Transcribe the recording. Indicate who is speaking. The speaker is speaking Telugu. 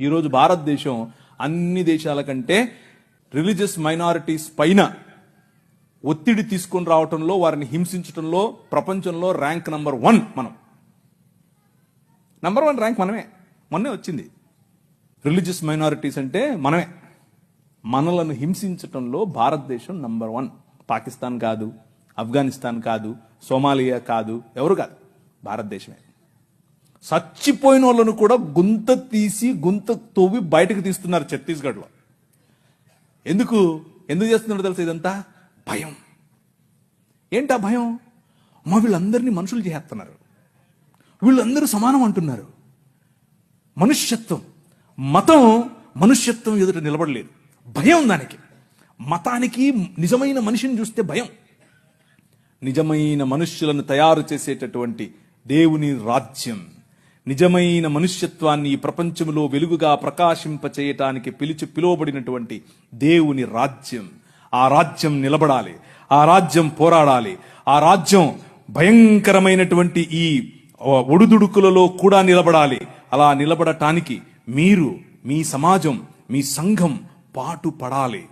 Speaker 1: ఈరోజు భారతదేశం అన్ని దేశాల కంటే రిలీజియస్ మైనారిటీస్ పైన ఒత్తిడి తీసుకొని రావటంలో వారిని హింసించటంలో ప్రపంచంలో ర్యాంక్ నంబర్ వన్ మనం. నంబర్ వన్ ర్యాంక్ మనమే. మొన్నే వచ్చింది. రిలీజియస్ మైనారిటీస్ అంటే మనమే. మనలను హింసించటంలో భారతదేశం నంబర్ వన్. పాకిస్తాన్ కాదు ఆఫ్ఘనిస్తాన్ కాదు సోమాలియా కాదు ఎవరు కాదు. భారతదేశమే. చచ్చిపోయిన వాళ్ళను కూడా గుంత తీసి గుంత తవ్వి బయటకు తీస్తున్నారు ఛత్తీస్గఢ్లో. ఎందుకు? ఎందుకు చేస్తున్నారు తెలుసు ఇదంతా? భయం. ఏంటా భయం? మా వీళ్ళందరినీ మనుషులు చేస్తున్నారు. వీళ్ళందరూ సమానం అంటున్నారు. మనుష్యత్వం. మతం మనుష్యత్వం ఎదుట నిలబడలేదు. భయం దానికి. మతానికి నిజమైన మనిషిని చూస్తే భయం. నిజమైన మనుష్యులను తయారు చేసేటటువంటి దేవుని రాజ్యం. నిజమైన మనుష్యత్వాన్ని ఈ ప్రపంచంలో వెలుగుగా ప్రకాశింప చేయటానికి పిలిచి పిలువబడినటువంటి దేవుని రాజ్యం. ఆ రాజ్యం నిలబడాలి. ఆ రాజ్యం పోరాడాలి. ఆ రాజ్యం భయంకరమైనటువంటి ఈ ఒడుదుడుకులలో కూడా నిలబడాలి. అలా నిలబడటానికి మీరు మీ సమాజం మీ సంఘం పాటు పడాలి